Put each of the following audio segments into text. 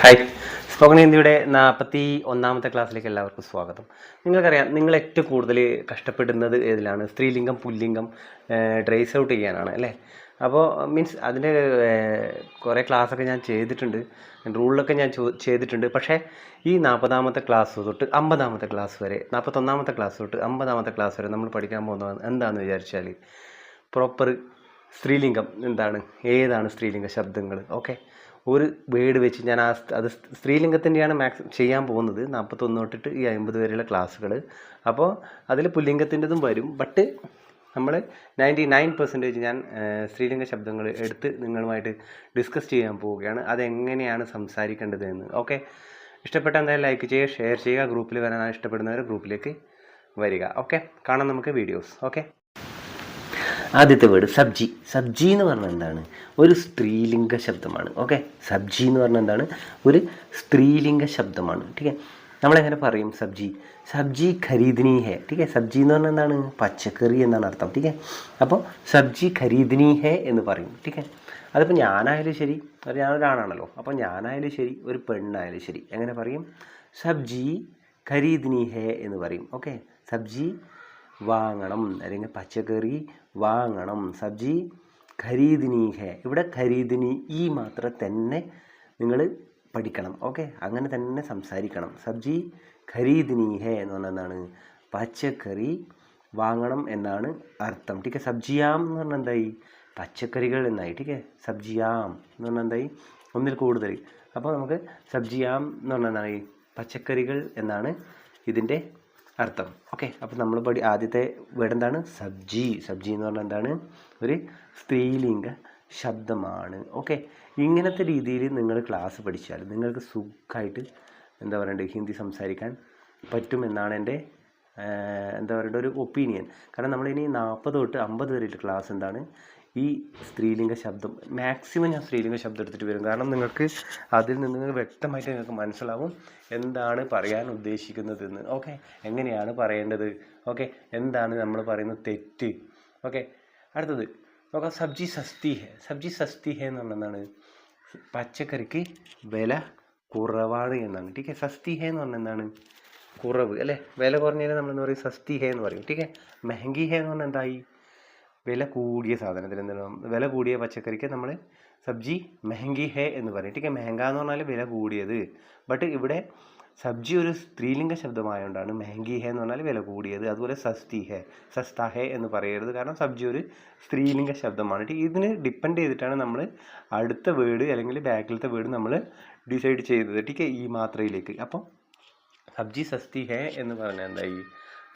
Hi spoken ഹിന്ദിയുടെ നാൽപ്പത്തി ഒന്നാമത്തെ ക്ലാസ്സിലേക്ക് എല്ലാവർക്കും സ്വാഗതം. നിങ്ങൾക്കറിയാം നിങ്ങൾ ഏറ്റവും കൂടുതൽ കഷ്ടപ്പെടുന്നത് ഏതിലാണ്? സ്ത്രീലിംഗം പുല്ലിംഗം ഡ്രേസ് ഔട്ട് ചെയ്യാനാണ് അല്ലേ? അപ്പോൾ മീൻസ് അതിന്റെ കുറേ ക്ലാസ്സൊക്കെ ഞാൻ ചെയ്തിട്ടുണ്ട്. റൂളിലൊക്കെ ഞാൻ ചെയ്തിട്ടുണ്ട്. പക്ഷേ ഈ നാൽപ്പതാമത്തെ ക്ലാസ് തൊട്ട് അമ്പതാമത്തെ ക്ലാസ് വരെ നാൽപ്പത്തൊന്നാമത്തെ ക്ലാസ് തൊട്ട് അമ്പതാമത്തെ ക്ലാസ് വരെ നമ്മൾ പഠിക്കാൻ പോകുന്നത് എന്താണെന്ന് വിചാരിച്ചാൽ പ്രോപ്പർ സ്ത്രീലിംഗം എന്താണ്? ഏതാണ് സ്ത്രീലിംഗ ശബ്ദങ്ങൾ ഓക്കെ? ഒരു വേർഡ് വെച്ച് ഞാൻ ആ അത് സ്ത്രീലിംഗത്തിന്റെയാണ് മാക്സ് ചെയ്യാൻ പോകുന്നത്. നാൽപ്പത്തൊന്ന് തൊട്ടിട്ട് ഈ അമ്പത് വരെയുള്ള ക്ലാസ്സുകൾ അപ്പോൾ അതിൽ പുല്ലിംഗത്തിന്റെതും വരും. ബട്ട് നമ്മൾ നയന്റി നയൻ പെർസെന്റേജ് ഞാൻ സ്ത്രീലിംഗ ശബ്ദങ്ങൾ എടുത്ത് നിങ്ങളുമായിട്ട് ഡിസ്കസ് ചെയ്യാൻ പോവുകയാണ്. അതെങ്ങനെയാണ് സംസാരിക്കേണ്ടത് എന്ന് ഓക്കെ? ഇഷ്ടപ്പെട്ട എന്തായാലും ലൈക്ക് ചെയ്യുക ഷെയർ ചെയ്യുക. ഗ്രൂപ്പിൽ വരാൻ ഇഷ്ടപ്പെടുന്നവർ ഗ്രൂപ്പിലേക്ക് വരിക. ഓക്കെ? കാണാം നമുക്ക് വീഡിയോസ്. ഓക്കെ? ആദ്യത്തെ വേർഡ് സബ്ജി. സബ്ജി എന്ന് പറഞ്ഞാൽ എന്താണ്? ഒരു സ്ത്രീലിംഗ ശബ്ദമാണ്. ഓക്കെ സബ്ജി എന്ന് പറഞ്ഞാൽ എന്താണ്? ഒരു സ്ത്രീലിംഗ ശബ്ദമാണ്. ടീക്കെ നമ്മളെങ്ങനെ പറയും സബ്ജി? സബ്ജി ഖരീദിനി ഹേ ടീക്കെ സബ്ജി എന്ന് പറഞ്ഞാൽ എന്താണ്? പച്ചക്കറി എന്നാണ് അർത്ഥം. ടീക്കെ അപ്പോൾ സബ്ജി ഖരീദിനി ഹേ എന്ന് പറയും. ടീക്കെ അതിപ്പോൾ ഞാനായാലും ശരി ഞാനൊരാണാണല്ലോ. അപ്പോൾ ഞാനായാലും ശരി ഒരു പെണ്ണായാലും ശരി. എങ്ങനെ പറയും? സബ്ജി ഖരീദിനി ഹേ എന്ന് പറയും. ഓക്കെ സബ്ജി വാങ്ങണം. അല്ലെങ്കിൽ പച്ചക്കറി വാങ്ങണം. സബ്ജി ഖരീദിനി ഹേ ഇവിടെ ഖരീദിനി ഈ മാത്രം തന്നെ നിങ്ങൾ പഠിക്കണം ഓക്കെ? അങ്ങനെ തന്നെ സംസാരിക്കണം. സബ്ജി ഖരീദിനി ഹേ എന്ന് പറഞ്ഞാൽ എന്താണ്? പച്ചക്കറി വാങ്ങണം എന്നാണ് അർത്ഥം. ടീക്കെ സബ്ജിയാം എന്ന് പറഞ്ഞാൽ എന്തായി? പച്ചക്കറികൾ എന്നായി ടീക്കെ? സബ്ജിയാം എന്ന് പറഞ്ഞാൽ എന്തായി? ഒന്നിൽ കൂടുതൽ. അപ്പോൾ നമുക്ക് സബ്ജിയാം എന്ന് പറഞ്ഞാൽ എന്തായി? പച്ചക്കറികൾ എന്നാണ് ഇതിന്റെ അർത്ഥം. ഓക്കെ അപ്പോൾ നമ്മൾ പഠി ആദ്യത്തെ വേർഡ് എന്താണ്? സബ്ജി. സബ്ജി എന്ന് പറഞ്ഞാൽ എന്താണ്? ഒരു സ്ത്രീലിംഗ ശബ്ദമാണ്. ഓക്കെ ഇങ്ങനത്തെ രീതിയിൽ നിങ്ങൾ ക്ലാസ് പഠിച്ചാൽ നിങ്ങൾക്ക് സുഖമായിട്ട് എന്താ പറയണ്ടത് ഹിന്ദി സംസാരിക്കാൻ പറ്റുമെന്നാണ് എന്റെ എന്താ പറയുക ഒരു ഒപ്പീനിയൻ കാരണം നമ്മളിനി നാൽപ്പത് തൊട്ട് അമ്പത് വരെയുള്ള ക്ലാസ് എന്താണ്? ഈ സ്ത്രീലിംഗ ശബ്ദം മാക്സിമം ഞാൻ സ്ത്രീലിംഗ ശബ്ദം എടുത്തിട്ട് വരും. കാരണം നിങ്ങൾക്ക് അതിൽ നിന്ന് വ്യക്തമായിട്ട് നിങ്ങൾക്ക് മനസ്സിലാവും എന്താണ് പറയാൻ ഉദ്ദേശിക്കുന്നതെന്ന്. ഓക്കെ എങ്ങനെയാണ് പറയേണ്ടത്? ഓക്കെ എന്താണ് നമ്മൾ പറയുന്നത് തെറ്റ്? ഓക്കെ അടുത്തത് നോക്കാം. സബ്ജി സസ്തി ഹെ. സബ്ജി സസ്തി ഹെ എന്ന് പറഞ്ഞതാണ് പച്ചക്കറിക്ക് വില കുറവാണ് എന്നാണ്. ടീക്കെ സസ്തി ഹെ എന്ന് പറഞ്ഞാൽ എന്താണ്? കുറവ്. അല്ലേ? വില കുറഞ്ഞതിന് നമ്മൾ എന്താ പറയും? സസ്തി ഹേ എന്ന് പറയും. ടീക്കെ മെഹങ്കി ഹേ എന്ന് പറഞ്ഞാൽ എന്തായി? വില കൂടിയ സാധനത്തിന് എന്താണ്? വില കൂടിയ പച്ചക്കറിക്ക് നമ്മൾ സബ്ജി മെഹങ്കി ഹേ എന്ന് പറയും. ടീക്കെ മെഹങ്ക എന്ന് പറഞ്ഞാൽ വില കൂടിയത്. ബട്ട് ഇവിടെ സബ്ജി ഒരു സ്ത്രീലിംഗ ശബ്ദമായതുകൊണ്ടാണ് മെഹങ്കി ഹേ എന്ന് പറഞ്ഞാൽ വില കൂടിയത്. അതുപോലെ സസ്തി ഹേ സസ്ത ഹേ എന്ന് പറയരുത്. കാരണം സബ്ജി ഒരു സ്ത്രീലിംഗ ശബ്ദമാണ്. ഇതിന് ഡിപ്പെൻഡ് ചെയ്തിട്ടാണ് നമ്മൾ അടുത്ത വേർഡ് അല്ലെങ്കിൽ ബാക്കിലത്തെ വേർഡ് നമ്മൾ ഡിസൈഡ് ചെയ്തത്. ടീക്കെ ഈ മാത്രയിലേക്ക്. അപ്പം സബ്ജി സസ്തി ഹേ എന്ന് പറഞ്ഞാൽ എന്തായി?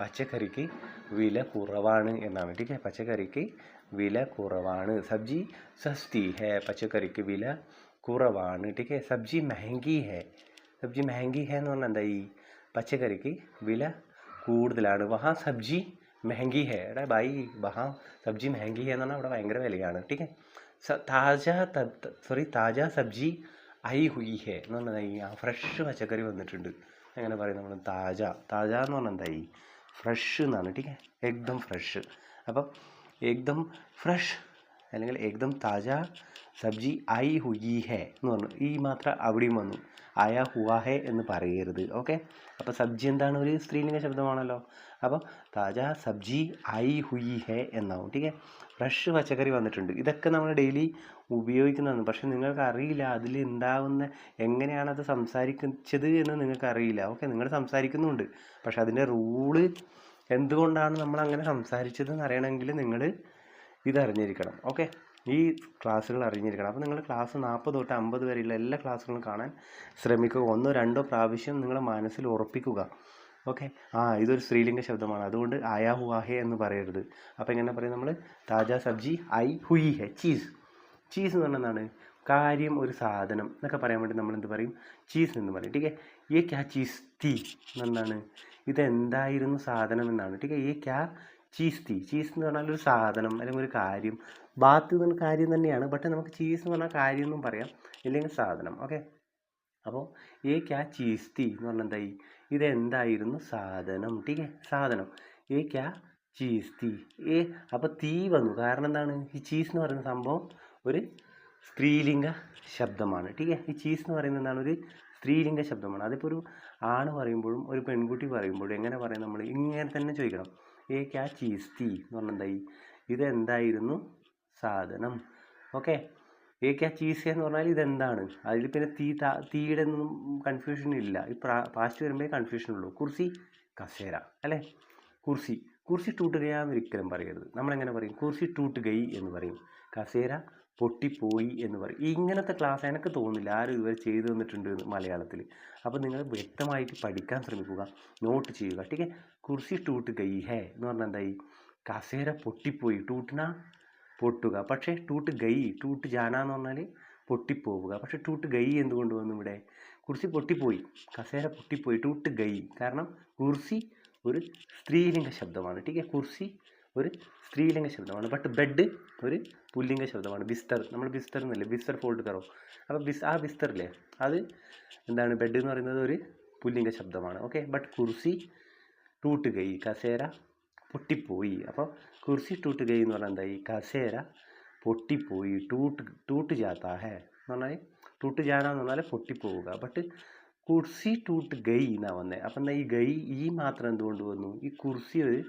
പച്ചക്കറിക്ക് വില കുറവാണ് എന്നാണ്. ടീക്കെ പച്ചക്കറിക്ക് വില കുറവാണ്. സബ്ജി സസ്തി ഹേ പച്ചക്കറിക്ക് വില കുറവാണ്. ടീക്കെ സബ്ജി മെഹങ്കി ഹേ. സബ്ജി മെഹങ്കി ഹേ എന്ന് പറഞ്ഞാൽ എന്താ ഈ പച്ചക്കറിക്ക് വില കൂടുതലാണ്. വഹാ സബ്ജി മെഹങ്കി ഹേ. എടാ ബായി വഹാ സബ്ജി മെഹങ്കി ഹേ എന്ന് പറഞ്ഞാൽ അവിടെ ഭയങ്കര വിലയാണ്. ടീക്കെ താജ സോറി താജ സബ്ജി ഐ ഹുയി ഹേ എന്ന് പറഞ്ഞാൽ ഫ്രഷ് പച്ചക്കറി വന്നിട്ടുണ്ട്. അങ്ങനെ പറയും നമ്മൾ താജ. താജ എന്ന് പറഞ്ഞാൽ എന്തായി ഫ്രഷ് എന്നാണ് ടീക്കെ ഏകദം ഫ്രഷ് അപ്പം ഏകദം ഫ്രഷ് അല്ലെങ്കിൽ ഏകദം താജ സബ്ജി ഐ ഹുയി ഹേ എന്ന് പറഞ്ഞു. ഈ മാത്രം അവിടെയും വന്നു. ആയ ഹുവാ ഹേ എന്ന് പറയരുത്. ഓക്കെ? അപ്പോൾ സബ്ജി എന്താണ്? ഒരു സ്ത്രീലിംഗ ശബ്ദമാണല്ലോ. അപ്പോൾ താജ സബ്ജി ഐ ഹുയി ഹേ എന്നാവും. ടീക്കെ ഫ്രഷ് പച്ചക്കറി വന്നിട്ടുണ്ട്. ഇതൊക്കെ നമ്മൾ ഡെയിലി ഉപയോഗിക്കുന്നതാണ് പക്ഷെ നിങ്ങൾക്ക് അറിയില്ല അതിൽ ഉണ്ടാവുന്ന എങ്ങനെയാണ് അത് സംസാരിച്ചത് എന്ന് നിങ്ങൾക്ക് അറിയില്ല ഓക്കെ നിങ്ങൾ സംസാരിക്കുന്നുണ്ട്. പക്ഷെ അതിന്റെ റൂൾ എന്തുകൊണ്ടാണ് നമ്മൾ അങ്ങനെ സംസാരിച്ചതെന്ന് അറിയണമെങ്കിൽ നിങ്ങൾ ഇതറിഞ്ഞിരിക്കണം. ഓക്കെ ഈ ക്ലാസ്സുകൾ അറിഞ്ഞിരിക്കണം. അപ്പോൾ നിങ്ങൾ ക്ലാസ് നാൽപ്പത് തൊട്ട് അമ്പത് വരെയുള്ള എല്ലാ ക്ലാസ്സുകളും കാണാൻ ശ്രമിക്കുക. ഒന്നോ രണ്ടോ പ്രാവശ്യം നിങ്ങളെ മനസ്സിൽ ഉറപ്പിക്കുക. ഓക്കെ ആ ഇതൊരു സ്ത്രീലിംഗ ശബ്ദമാണ്. അതുകൊണ്ട് ആയാ ഹുവാഹെ എന്ന് പറയരുത്. അപ്പോൾ എങ്ങനെ പറയും നമ്മൾ? താജാ സബ്ജി ഐ ഹുയി ഹെ ചീസ്. ചീസ് എന്ന് പറഞ്ഞാൽ എന്താണ്? കാര്യം ഒരു സാധനം എന്നൊക്കെ പറയാൻ വേണ്ടി നമ്മൾ എന്ത് പറയും? ചീസ് എന്ന് പറയും. ടീക്കെ? ഈ ക്യാ ചീസ് തീ എന്നാണ് ഇതെന്തായിരുന്നു സാധനം എന്നാണ്. ടീക്കെ? ഈ ക്യാ ചീസ് തീ ചീസ് എന്ന് പറഞ്ഞാൽ ഒരു സാധനം അല്ലെങ്കിൽ ഒരു കാര്യം. ബാത്ത് എന്ന് പറഞ്ഞ കാര്യം തന്നെയാണ്. ബട്ട് നമുക്ക് ചീസ് എന്ന് പറഞ്ഞാൽ കാര്യം എന്നും പറയാം. ഇല്ലെങ്കിൽ സാധനം. ഓക്കെ അപ്പോൾ ഏ ക്യാ ചീസ് തീ എന്ന് പറഞ്ഞാൽ എന്തായി? ഇതെന്തായിരുന്നു സാധനം? ടീക്കെ? സാധനം. ഏ ക്യാ ചീസ് തീ ഏ അപ്പോൾ തീ വന്നു. കാരണം എന്താണ്? ഈ ചീസ് എന്ന് പറയുന്ന സംഭവം ഒരു സ്ത്രീലിംഗ ശബ്ദമാണ്. ടീക്കെ ഈ ചീസ് എന്ന് പറയുന്നത് എന്താണ്? ഒരു സ്ത്രീലിംഗ ശബ്ദമാണ്. അതിപ്പോൾ ഒരു ആണ് പറയുമ്പോഴും ഒരു പെൺകുട്ടി പറയുമ്പോഴും എങ്ങനെ പറയും നമ്മൾ ഇങ്ങനെ തന്നെ ചോദിക്കണം. ഏ ക്യാ ചീസ് തീ എന്ന് പറഞ്ഞാൽ എന്തായി? ഇതെന്തായിരുന്നു സാധനം? ഓക്കെ. ഏ ക്യാ ചീസ് എന്ന് പറഞ്ഞാൽ ഇതെന്താണ്? അതിൽ പിന്നെ തീ താ തീയുടെ ഒന്നും കൺഫ്യൂഷൻ ഇല്ല. ഈ പ്രാ പാസ്റ്റ് വരുമ്പോൾ കൺഫ്യൂഷൻ ഉള്ളൂ. കുർസി കസേര അല്ലേ? കുർസി. കുർസി ടൂട്ട് ഗയാന്ന് ഒരിക്കലും പറയരുത്. നമ്മളെങ്ങനെ പറയും? കുർസി ടൂട്ട് ഗൈ എന്ന് പറയും. കസേര പൊട്ടിപ്പോയി എന്ന് പറയും. ഇങ്ങനത്തെ ക്ലാസ് എനിക്ക് തോന്നുന്നില്ല. ആരും ഇതുവരെ ചെയ്തു തന്നിട്ടുണ്ട് മലയാളത്തിൽ. അപ്പോൾ നിങ്ങൾ വ്യക്തമായിട്ട് പഠിക്കാൻ ശ്രമിക്കുക. നോട്ട് ചെയ്യുക. ടീക്കെ കുർസി ടൂട്ട് ഗൈ ഹേ എന്ന് പറഞ്ഞാൽ എന്തായി? കസേര പൊട്ടിപ്പോയി. ടൂട്ടിന പൊട്ടുക. പക്ഷേ ടൂട്ട് ഗൈ ടൂട്ട് ജാന എന്ന് പറഞ്ഞാൽ പൊട്ടിപ്പോവുക. പക്ഷേ ടൂട്ട് ഗൈ എന്തുകൊണ്ട് വന്നു ഇവിടെ? കുർസി പൊട്ടിപ്പോയി. കസേര പൊട്ടിപ്പോയി. ടൂട്ട് ഗൈ. കാരണം കുർസി ഒരു സ്ത്രീലിംഗ ശബ്ദമാണ്. ടീക്കെ കുർസി ഒരു സ്ത്രീലിംഗ ശബ്ദമാണ്. ബട്ട് ബെഡ് ഒരു പുല്ലിംഗ ശബ്ദമാണ്. ബിസ്തർ നമ്മൾ ബിസ്തർ എന്നല്ലേ? ബിസ്തർ ഫോൾഡ് കറോ. അപ്പോൾ ബിസ് ആ ബിസ്തറില്ലേ അത് എന്താണ്? ബെഡ് എന്ന് പറയുന്നത് ഒരു പുല്ലിംഗ ശബ്ദമാണ്. ഓക്കെ ബട്ട് കുർസി ടൂട്ട് കൈ കസേര പൊട്ടിപ്പോയി. അപ്പോൾ കുർസി ടൂട്ട് കൈ എന്ന് പറഞ്ഞാൽ എന്തായി? കസേര പൊട്ടിപ്പോയി. ടൂട്ട് ടൂട്ട് ജാത്താ ഹേ. എന്ന് പറഞ്ഞാൽ ടൂട്ട് ജാന എന്ന് പറഞ്ഞാൽ പൊട്ടിപ്പോവുക. ബട്ട് കുർസി ടൂട്ട് ഗൈ എന്നാണ് വന്നത് അപ്പം എന്താ ഈ ഗൈ ഈ മാത്രം എന്തുകൊണ്ട് വന്നു? ഈ കുർസി ഒരു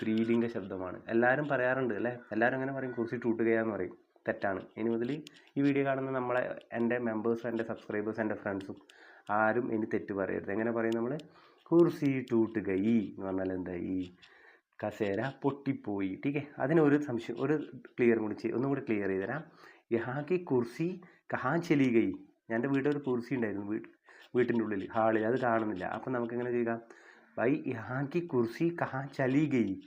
സ്ത്രീലിംഗ ശബ്ദമാണ്. എല്ലാവരും പറയാറുണ്ട് അല്ലേ? എല്ലാവരും അങ്ങനെ പറയും കുറിച്ച് എന്ന് പറയും. തെറ്റാണ്. ഇനി മുതൽ ഈ വീഡിയോ കാണുന്ന നമ്മളെ എന്റെ മെമ്പേഴ്സും എന്റെ സബ്സ്ക്രൈബേഴ്സും എന്റെ ഫ്രണ്ട്സും ആരും ഇനി തെറ്റ് പറയരുത്. എങ്ങനെ പറയും നമ്മൾ കുർസി ടൂട്ട് ഗൈ എന്ന് പറഞ്ഞാൽ എന്താ ഈ കസേര പൊട്ടിപ്പോയി. ടീക്കെ അതിനൊരു സംശയം ഒരു ക്ലിയർ കൂടി ചെയ്യും ഒന്നും കൂടി ക്ലിയർ ചെയ്ത് തരാം. യഹാക്കി കുർസി കഹാൻ ചെലി ഗൈ എന്റെ വീട്ടിൽ ഒരു കുർസി ഉണ്ടായിരുന്നു വീട്ട് വീട്ടിന്റെ ഉള്ളിൽ ഹാളിൽ അത് കാണുന്നില്ല. അപ്പം നമുക്ക് എങ്ങനെ ചെയ്യാം? ബൈ യഹാക്കി കുർസി കഹാൻ ചലി ഗൈ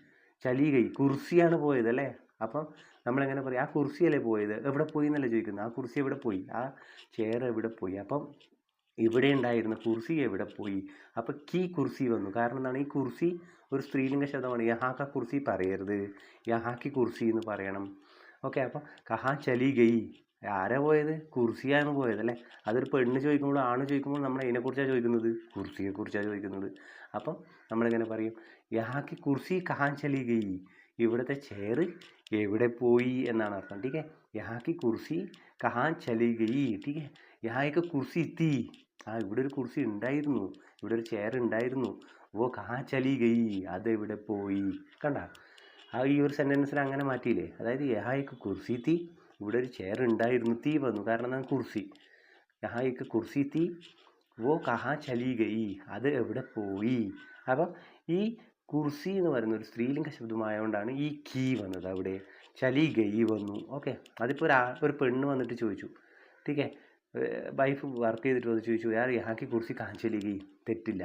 ചലി കൈ കുർസിയാണ് പോയത് അല്ലേ? അപ്പം നമ്മളെങ്ങനെ പറയും ആ കുർസിയല്ലേ പോയത്? എവിടെ പോയി എന്നല്ലേ ചോദിക്കുന്നത്? ആ കുർസി എവിടെ പോയി? ആ ചെയർ എവിടെ പോയി? അപ്പം ഇവിടെ ഉണ്ടായിരുന്ന കുർസി എവിടെ പോയി? അപ്പോൾ കീ കുർസി വന്നു. കാരണം എന്താണ്? ഈ കുർസി ഒരു സ്ത്രീലിംഗ ശബ്ദമാണ് യഹാക്ക കുർസി പറയരുത്. യഹാക്കി കുർസി എന്ന് പറയണം. ഓക്കെ അപ്പോൾ കഹാ ചലി ഗൈ ആരാ പോയത്? കുർസിയാണ് പോയത് അല്ലേ? അതൊരു പെണ്ണ് ചോദിക്കുമ്പോൾ ആണ് ചോദിക്കുമ്പോൾ നമ്മൾ അതിനെക്കുറിച്ചാണ് ചോദിക്കുന്നത്? കുർസിയെക്കുറിച്ചാണ് ചോദിക്കുന്നത്. അപ്പം നമ്മളിങ്ങനെ പറയും? യഹാക്കി കുർസി കഹാൻ ചലി ഗയി ഇവിടുത്തെ ചെയർ എവിടെ പോയി? എന്നാണ് അർത്ഥം. ടീക്കേ യഹാക്കി കുർസി കഹാൻ ചലി ഗയി ടീക്കേ യഹായ്ക്ക് കുർസി എത്തി ആ ഇവിടെ ഒരു കുർസി ഉണ്ടായിരുന്നു. ഇവിടെ ഒരു ചെയർ ഉണ്ടായിരുന്നു. ഓ കഹാ ചലി ഗൈ അതെവിടെ പോയി? കണ്ട? ആ ഈ ഒരു സെന്റൻസിൽ അങ്ങനെ മാറ്റിയില്ലേ? അതായത് യഹായ്ക്ക് കുർസി തീ ഇവിടെ ഒരു ചെയർ ഉണ്ടായിരുന്നു തീ വന്നു. കാരണം ഞാൻ കുർസി. യഹായ്ക്ക് കുർസി തീ. ഓ കഹാ ചലി ഗൈ അത് എവിടെ പോയി? അപ്പം ഈ കുർസി എന്ന് പറയുന്ന ഒരു സ്ത്രീലിംഗ ശബ്ദമായതുകൊണ്ടാണ് ഈ കീ വന്നത് അവിടെ. ചലി ഗൈ വന്നു. ഓക്കെ. അതിപ്പോൾ ഒരു ഒരു പെണ്ണ് വന്നിട്ട് ചോദിച്ചു. ടീക്കേ വൈഫ് വർക്ക് ചെയ്തിട്ട് വന്ന് ചോദിച്ചു യാർ യഹാക്കി കുർസി കഹാൻ ചലി ഗൈ തെറ്റില്ല.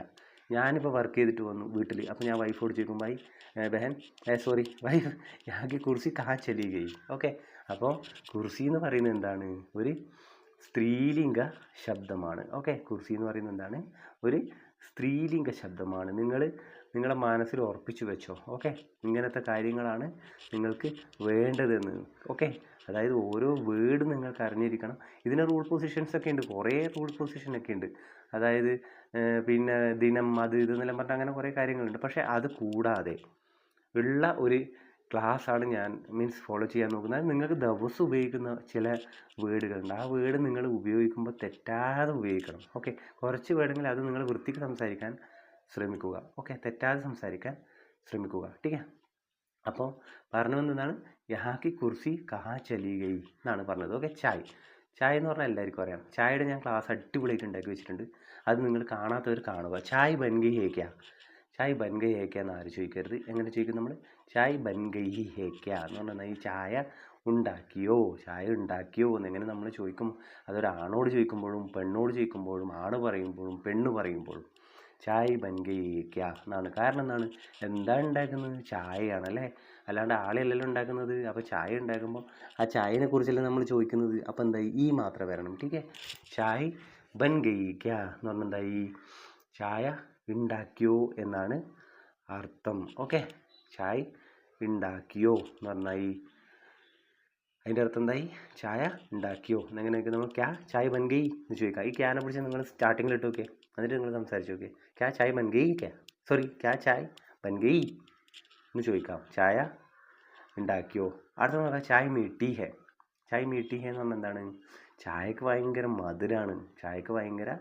ഞാനിപ്പോൾ വർക്ക് ചെയ്തിട്ട് വന്നു വീട്ടിൽ അപ്പോൾ ഞാൻ വൈഫോട് ചോദിക്കും വൈ ബഹൻ സോറി വൈഫ് യാക്കി കുർസി കഹാ ചലി ഗൈ ഓക്കെ. അപ്പോൾ കുർസി എന്ന് പറയുന്നത് എന്താണ്? ഒരു സ്ത്രീലിംഗ ശബ്ദമാണ്. ഓക്കെ കുർസി എന്ന് പറയുന്നത് എന്താണ്? ഒരു സ്ത്രീലിംഗ ശബ്ദമാണ്. നിങ്ങൾ നിങ്ങളെ മനസ്സിൽ ഉറപ്പിച്ചു വെച്ചോ. ഓക്കെ ഇങ്ങനത്തെ കാര്യങ്ങളാണ് നിങ്ങൾക്ക് വേണ്ടതെന്ന്. ഓക്കെ അതായത് ഓരോ വേർഡ് നിങ്ങൾക്ക് അറിഞ്ഞിരിക്കണം. ഇതിന് റൂൾ പൊസിഷൻസ് ഒക്കെ ഉണ്ട്. കുറേ റൂൾ പൊസിഷൻ ഒക്കെ ഉണ്ട്. അതായത് പിന്നെ ദിനം അത് ഇത് എന്നെല്ലാം പറഞ്ഞിട്ട് അങ്ങനെ കുറേ കാര്യങ്ങളുണ്ട്. പക്ഷേ അത് കൂടാതെ ഉള്ള ഒരു ആണ് ഞാൻ മീൻസ് ഫോളോ ചെയ്യാൻ നോക്കുന്നത്. നിങ്ങൾക്ക് ദിവസം ഉപയോഗിക്കുന്ന ചില വേർഡുകളുണ്ട്. ആ വേർഡ് നിങ്ങൾ ഉപയോഗിക്കുമ്പോൾ തെറ്റാതെ ഉപയോഗിക്കണം. ഓക്കെ. കുറച്ച് വേർഡെങ്കിൽ അത് നിങ്ങൾ വൃത്തിക്ക് സംസാരിക്കാൻ ശ്രമിക്കുക. ഓക്കെ. തെറ്റാതെ സംസാരിക്കാൻ ശ്രമിക്കുക. ടീക്കാ. അപ്പോൾ പറഞ്ഞു വന്നതാണ് യഹാക്കി കുർസി കഹാ ചലി ഗൈ എന്നാണ് പറഞ്ഞത്. ഓക്കെ. ചായ്. ചായ എന്ന് പറഞ്ഞാൽ എല്ലാവർക്കും അറിയാം. ചായയുടെ ഞാൻ ക്ലാസ് അടിപൊളിയായിട്ട് ഉണ്ടാക്കി വെച്ചിട്ടുണ്ട്. അത് നിങ്ങൾ കാണാത്തവർ കാണുക. ചായ് ബൻഗി ഹേക്ക ചായ് ബൻഗൈ ഹേക്ക എന്ന് ചോദിക്കരുത് എങ്ങനെ ചോദിക്കും നമ്മൾ ചായ് ബൻഗൈ ഹേക്ക എന്ന് പറഞ്ഞാൽ ഈ ചായ ഉണ്ടാക്കിയോ? ചായ ഉണ്ടാക്കിയോ എന്നിങ്ങനെ നമ്മൾ ചോദിക്കും. അതൊരാണോട് ചോദിക്കുമ്പോഴും പെണ്ണോട് ചോദിക്കുമ്പോഴും ആണ് പറയുമ്പോഴും പെണ്ണ് പറയുമ്പോഴും ചായ് ബൻഗയ്ക്ക എന്നാണ്. കാരണം എന്താണ്? എന്താ ഉണ്ടാക്കുന്നത്? ചായയാണ് അല്ലേ അല്ലാണ്ട് ആളെയല്ലല്ലോ ഉണ്ടാക്കുന്നത്. അപ്പോൾ ചായ ഉണ്ടാക്കുമ്പോൾ ആ ചായനെ കുറിച്ചല്ലേ നമ്മൾ ചോദിക്കുന്നത്. അപ്പോൾ എന്താ ഈ മാത്രം വരണം. ടീക്കേ ചായ് ബൻഗയ്ക്ക എന്ന് പറഞ്ഞാൽ എന്താ ഈ ചായ ഉണ്ടാക്കിയോ എന്നാണ് അർത്ഥം. ഓക്കെ? ചായ ഉണ്ടാക്കിയോ എന്ന് പറഞ്ഞായി അതിന്റെ അർത്ഥം എന്തായി? ചായ ഉണ്ടാക്കിയോ? എന്നെങ്ങനെയൊക്കെ നമ്മൾ ക്യാ ചായ ബൻഗൈ എന്ന് ചോദിക്കാം. ഈ ക്യാനെ പിടിച്ച് നിങ്ങൾ സ്റ്റാർട്ടിങ്ങിൽ ഇട്ട് നോക്കിയേ. എന്നിട്ട് നിങ്ങൾ സംസാരിച്ച് നോക്കിയേ. ക്യാ ചായ ബൻഗൈ ക്യാ? സോറി ക്യാ ചായ ബൻഗൈ എന്ന് ചോദിക്കാം. ചായ ഉണ്ടാക്കിയോ? അടുത്ത നോക്കാം. ചായ മീട്ടി ഹെ. ചായ മീട്ടി ഹേ എന്ന് പറഞ്ഞാൽ എന്താണ്? ചായക്ക് ഭയങ്കര മധുരമാണ് ചായക്ക് ഭയങ്കര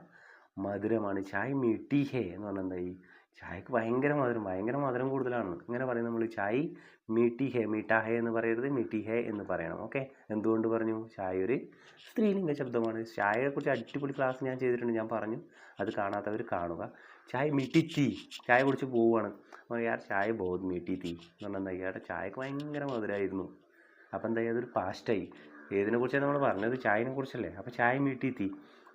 മധുരമാണ്. ചായ മീട്ടി ഹേ എന്ന് പറഞ്ഞാൽ എന്തായി ചായക്ക് ഭയങ്കര മധുരം ഭയങ്കര മധുരം കൂടുതലാണ്. ഇങ്ങനെ പറയും നമ്മൾ ചായ മീട്ടി ഹേ മീട്ടാ ഹേ എന്ന് പറയരുത് മീട്ടി ഹേ എന്ന് പറയണം. ഓക്കെ? എന്തുകൊണ്ട് പറഞ്ഞു? ചായ ഒരു സ്ത്രീലിംഗ ശബ്ദമാണ്. ചായയെക്കുറിച്ച് അടിപൊളി ക്ലാസ് ഞാൻ ചെയ്തിട്ടുണ്ട് ഞാൻ പറഞ്ഞു. അത് കാണാത്തവർ കാണുക. ചായ മീട്ടി തീ ചായ കുടിച്ച് പോവുകയാണ് യാർ ചായ ബോധ് മീട്ടി തീ എന്ന് പറഞ്ഞാൽ എന്താ ഇയാളുടെ ചായക്ക് ഭയങ്കര മധുരമായിരുന്നു അപ്പോൾ എന്താ അതൊരു പാസ്റ്റായി. ഏതിനെ കുറിച്ചാണ് നമ്മൾ പറഞ്ഞത്? ചായനെ കുറിച്ചല്ലേ അപ്പോൾ ചായ മീട്ടി തീ.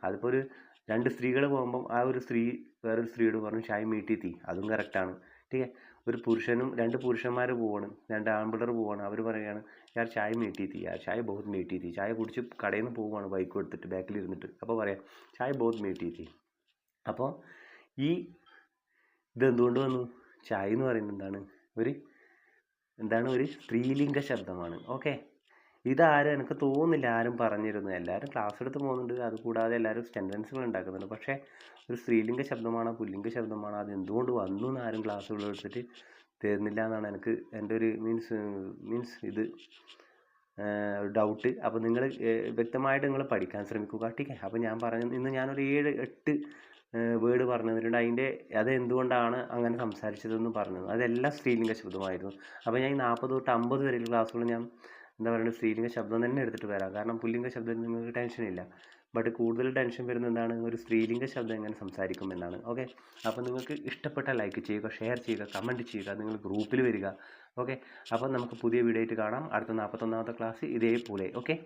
അതിപ്പോൾ ഒരു രണ്ട് സ്ത്രീകൾ പോകുമ്പം ആ ഒരു സ്ത്രീ വേറൊരു സ്ത്രീയോട് പറഞ്ഞു ചായ മീട്ടി തീ അതും കറക്റ്റാണ് ടീക്കെ ഒരു പുരുഷനും രണ്ട് പുരുഷന്മാർ പോവാണ് രണ്ട് ആൺപിള്ളേർ പോവാണ്. അവർ പറയുകയാണ് യാർ ചായ മീട്ടി തീ യാർ ചായ ബഹുത് മീട്ടി തീ ചായ കുടിച്ച് കടയിൽ നിന്ന് പോവുകയാണ് ബൈക്ക് എടുത്തിട്ട് ബാക്കിൽ ഇരുന്നിട്ട്. അപ്പോൾ പറയാം ചായ ബഹുത് മീട്ടി തീ അപ്പോൾ ഈ ഇതെന്തുകൊണ്ട് വന്നു? ചായ എന്ന് പറയുന്നത് എന്താണ്? ഒരു എന്താണ്? ഒരു സ്ത്രീലിംഗ ശബ്ദമാണ്. ഓക്കെ. ഇതാരും എനിക്ക് തോന്നുന്നില്ല ആരും പറഞ്ഞിരുന്നു. എല്ലാവരും ക്ലാസ് എടുത്ത് പോകുന്നുണ്ട്. അതുകൂടാതെ എല്ലാവരും സെന്റൻസുകൾ ഉണ്ടാക്കുന്നുണ്ട്. പക്ഷേ ഒരു സ്ത്രീലിംഗ ശബ്ദമാണോ പുല്ലിംഗ ശബ്ദമാണോ അത് എന്തുകൊണ്ട് വന്നു എന്ന് ആരും ക്ലാസ്സുകൾ എടുത്തിട്ട് തരുന്നില്ല എന്നാണ് എനിക്ക് എന്റെ ഒരു മീൻസ് മീൻസ് ഇത് ഡൗട്ട് അപ്പോൾ നിങ്ങൾ വ്യക്തമായിട്ട് നിങ്ങൾ പഠിക്കാൻ ശ്രമിക്കുക. ടീക്കേ. അപ്പോൾ ഞാൻ പറഞ്ഞു ഇന്ന് ഞാനൊരു ഏഴ് എട്ട് വേർഡ് പറഞ്ഞു തന്നിട്ടുണ്ട് അതിന്റെ അത് എന്തുകൊണ്ടാണ് അങ്ങനെ സംസാരിച്ചതെന്ന് പറഞ്ഞു അതെല്ലാം സ്ത്രീലിംഗ ശബ്ദമായിരുന്നു. അപ്പോൾ ഞാൻ ഈ നാൽപ്പത് തൊട്ട് അമ്പത് വരെയുള്ള ക്ലാസ്സുകൾ ഞാൻ എന്താ പറയുക സ്ത്രീലിംഗ ശബ്ദം തന്നെ എടുത്തിട്ട് വരാം. കാരണം പുല്ലിംഗ ശബ്ദത്തിൽ നിങ്ങൾക്ക് ടെൻഷനില്ല ബട്ട് കൂടുതൽ ടെൻഷൻ വരുന്ന എന്താണ്? ഒരു സ്ത്രീലിംഗ ശബ്ദം എങ്ങനെ സംസാരിക്കും എന്നാണ്. ഓക്കെ അപ്പോൾ നിങ്ങൾക്ക് ഇഷ്ടപ്പെട്ട ലൈക്ക് ചെയ്യുക ഷെയർ ചെയ്യുക കമന്റ് ചെയ്യുക നിങ്ങൾ ഗ്രൂപ്പിൽ വരിക. ഓക്കെ അപ്പോൾ നമുക്ക് പുതിയ വീഡിയോ ആയിട്ട് കാണാം. അടുത്ത നാൽപ്പത്തൊന്നാമത്തെ ക്ലാസ് ഇതേപോലെ. ഓക്കെ